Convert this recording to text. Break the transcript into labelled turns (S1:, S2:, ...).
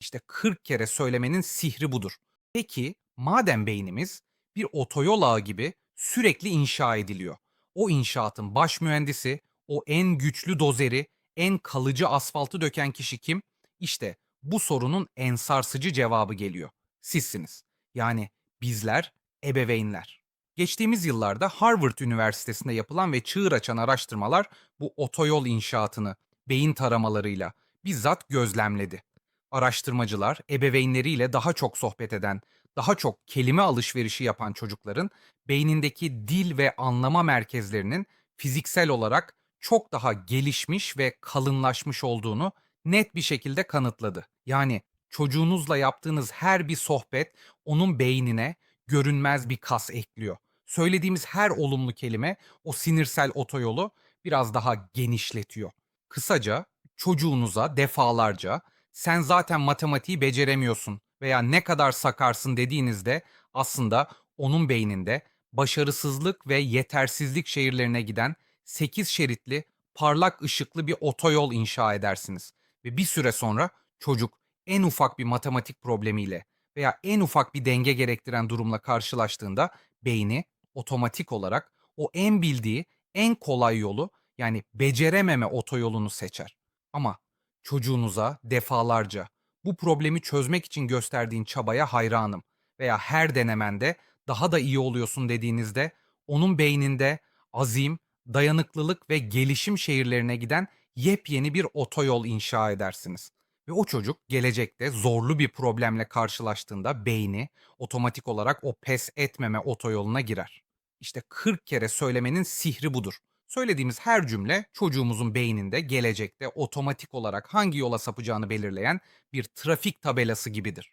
S1: İşte 40 kere söylemenin sihri budur. Peki madem beynimiz bir otoyol ağı gibi sürekli inşa ediliyor. O inşaatın baş mühendisi, o en güçlü dozeri, en kalıcı asfaltı döken kişi kim? İşte bu sorunun en sarsıcı cevabı geliyor. Sizsiniz. Yani bizler, ebeveynler. Geçtiğimiz yıllarda Harvard Üniversitesi'nde yapılan ve çığır açan araştırmalar bu otoyol inşaatını beyin taramalarıyla bizzat gözlemledi. Araştırmacılar ebeveynleriyle daha çok sohbet eden, daha çok kelime alışverişi yapan çocukların beynindeki dil ve anlama merkezlerinin fiziksel olarak çok daha gelişmiş ve kalınlaşmış olduğunu net bir şekilde kanıtladı. Yani çocuğunuzla yaptığınız her bir sohbet onun beynine görünmez bir kas ekliyor. Söylediğimiz her olumlu kelime o sinirsel otoyolu biraz daha genişletiyor. Kısaca çocuğunuza defalarca sen zaten matematiği beceremiyorsun veya ne kadar sakarsın dediğinizde aslında onun beyninde başarısızlık ve yetersizlik şehirlerine giden 8 şeritli parlak ışıklı bir otoyol inşa edersiniz. Ve bir süre sonra çocuk en ufak bir matematik problemiyle veya en ufak bir denge gerektiren durumla karşılaştığında beyni otomatik olarak o en bildiği en kolay yolu yani becerememe otoyolunu seçer. Ama çocuğunuza defalarca bu problemi çözmek için gösterdiğin çabaya hayranım veya her denemende daha da iyi oluyorsun dediğinizde onun beyninde azim, dayanıklılık ve gelişim şehirlerine giden yepyeni bir otoyol inşa edersiniz. Ve o çocuk gelecekte zorlu bir problemle karşılaştığında beyni otomatik olarak o pes etmeme otoyoluna girer. İşte 40 kere söylemenin sihri budur. Söylediğimiz her cümle çocuğumuzun beyninde gelecekte otomatik olarak hangi yola sapacağını belirleyen bir trafik tabelası gibidir.